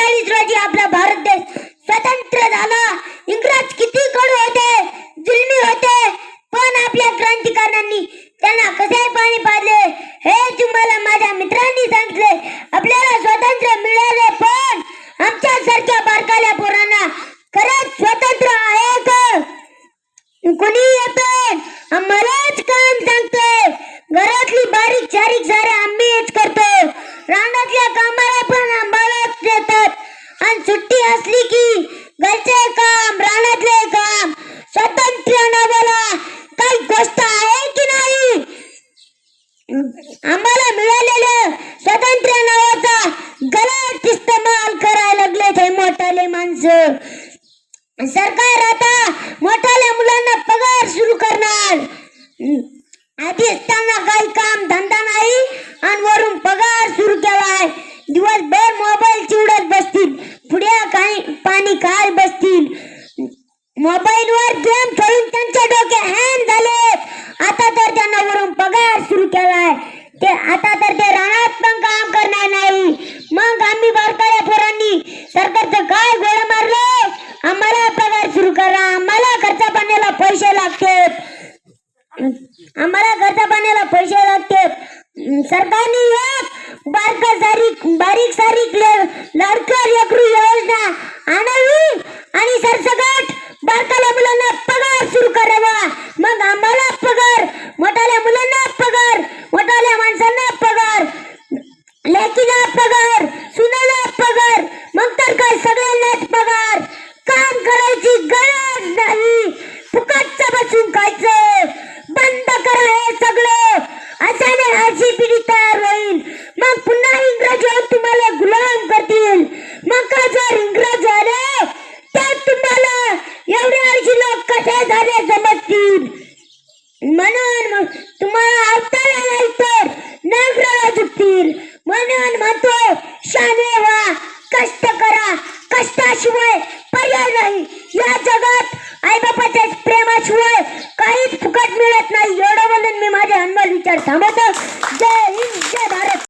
सत्तेचाळीस रोजी आपला भारत देश स्वतंत्र झाला. इंग्रज किती कडू होते? जुलमी होते. पण आपल्या क्रांतिकारणांनी त्यांना कसे पाणी पाडले हे तुम्हाला माझ्या मित्रांनी सांगितले. आपल्याला स्वतंत्र मिळाले पण आमच्या सारख्या बारकाल्या पोरांना खरंच स्वतंत्र आहे का? कोणी येतं? सुट्टी असली की घरचे काम रानातले काम स्वतंत्र नावाला काही गोष्ट आहे की नाही? आम्हाला मिळालेलं स्वातंत्र्य नावाचा गलत इस्तेमाल करायला लागले ते मोठाले माणसं. सरकार आता मोठाल्या मुलांना पगार सुरू करणार हम्म. आधी असताना काही काम धंदा नाही आणि वरून पगार सुरू केलाय दिवसभर मोबाईल चिवडत बसतील पाणी काय बसतील. मोबाईल वर गेम खेळून त्यांच्या डोके हॅन झाले. आता तर त्यांना वरून पगार सुरू केलाय. ते आता तर ते रानात पण काम करणार नाही. मग आम्ही बारकाया पोरांनी सरकारचं काय गोळा मारलं? आम्हाला पगार सुरू करा. आम्हाला खर्चा पाण्याला पैसे लागते. आम्हाला खर्चा पाण्याला पैसे लागते. सरकारने एक बारक सारीक बारीक सारीक ले- यकृ योजना आणावी आणि सरसकट बारकाल्या मुलांना पगार सुरू करावा. मग आम्हाला पगार मोठाल्या मुलांना पगार मोठाल्या माणसांना पगार लेकीला पगार सुनाला पगार. मग तर काय सगळ्यांनाच मग पुन्हा इंग्रज येऊन तुम्हाला गुलाम करतील. मग का जर इंग्रज आले तर तुम्हाला एवढे अर्शी लोक कसे झाले समजतील? म्हणून मग तुम्हाला अवतारा नाही तर नगराला झुकतील. म्हणून म्हणतो शाने व्हा कष्ट करा. कष्टाशिवाय पर्याय नाही. या जगात आईबापाच्या प्रेमाशिवाय काहीच